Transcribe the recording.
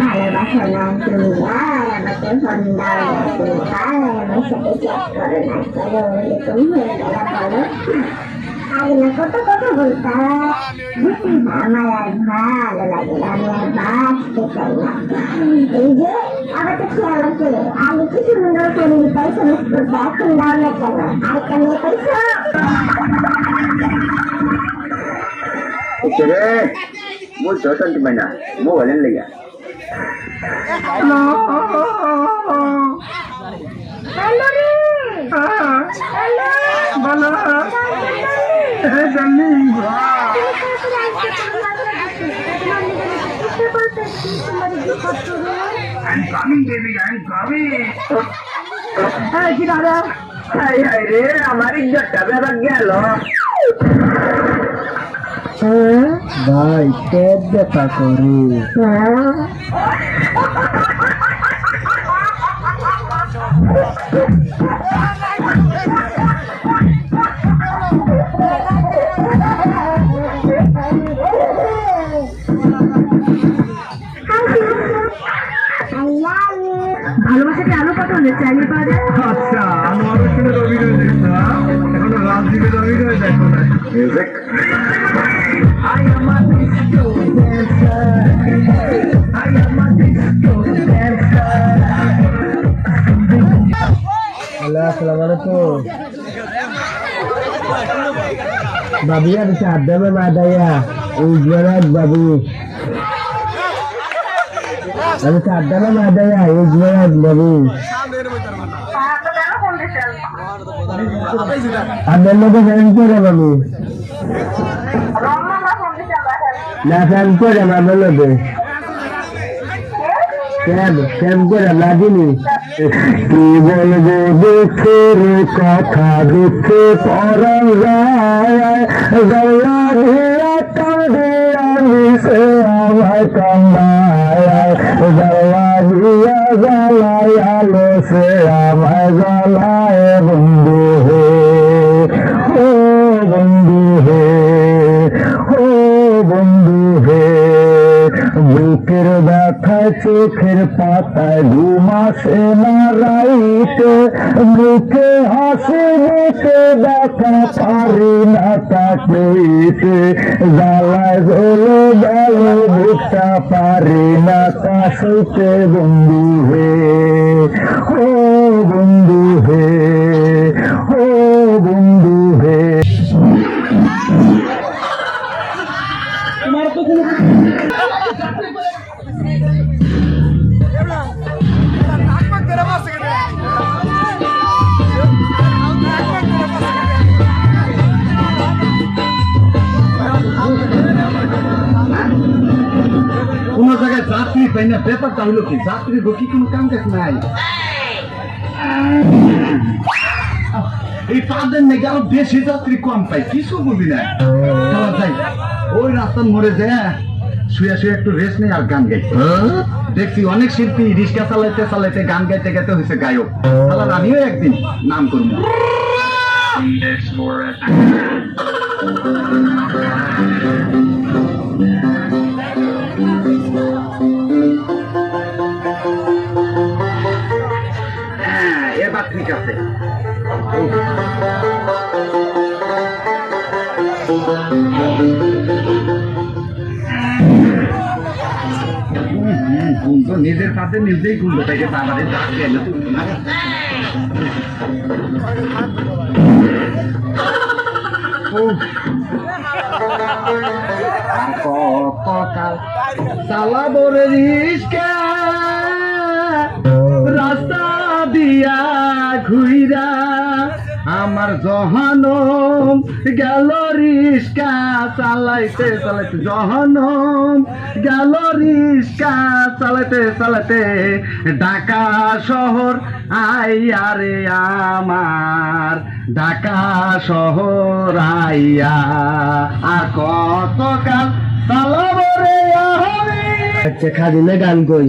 ভালোবাসো না তুমি আর আমাকে ফোন দাও না তুমি আর আমার সাথে চ্যাট করো না করো এরকম হয়ে গেল বলো আগে না কত কথা বলতাম আমার আর ভালো লাগে না আমি আর বাঁচতে চাই না এই যে আবার তো খেয়াল আছে আগে কি সুন্দর করে তাই সমস্ত এখন দাও না কেন আরেকটা মেয়ে পাইছো রে মোর চটন তুমি না মো বলেন লইয়া হ্যালো রে হ্যালো বলো হ্যাঁ জানি I'm coming, baby, I'm coming. হ্যাঁ কি দাদা হাই হাই রে আমার ইজ্জতটা বেবার গেল ভাই পেট ব্যথা করে। ভালোবাসা কি আলো কত হলে চাইলে যায়? আচ্ছা দেখলাম। এখনও রাজদীপের অভিনয় দেখো না বাবিয়া bisa ada memadaya ujaran babi আমি চারটা না মাদায়া উজবেরাত বাবু। আপনার লোকে জানেন করে, বাবু। করে করে কি বলব দুঃখের কথা, দুঃখে পরা যায়। গলা ঘিরা আলো সে আমার গলায় বন্ধু চোখের পাতায় ঘুমাসে না রাইতে মুখে হাসি মুখে দেখা পারি না তাকইতে জ্বালায় হলো গেল বুকটা পারি না তা সুখে বন্ধু হে, ও বন্ধু হে। কোন জায়গায় যাত্রী পাই না, ব্যাপারটা হলো কি? যাত্রী কি কোনো কাম কাজ নাই। এই তাদের নাকি আরও বেশি যাত্রী কম পাই, কিছু বুঝি না। ওই রাস্তার মোড়ে যে শুয়ে শুয়ে একটু রেস্ট নেই আর গান গাই দেখছি অনেক শিল্পী রিক্সা চালাইতে চালাইতে গান গাইতে গাইতে হয়েছে গায়ক। তাহলে আমিও একদিন নাম করব। নিজের পাতে নিজেই গুলো থেকে আমাদের যাচ্ছে এনে তুলতো না উফ। আর কতকাল চালাবো রে রিস্কা, রাস্তা দিয়া জহানম গেল রিস্কা, চালাইতে চালাইতে। জহানম গেল রিস্কা, চালাইতে চালাইতে। ঢাকা শহর আইয়া রে আমার, ঢাকা শহর আইয়া। আর কতকাল চালাবো রে আমি আচ্ছা খালি না গান কই?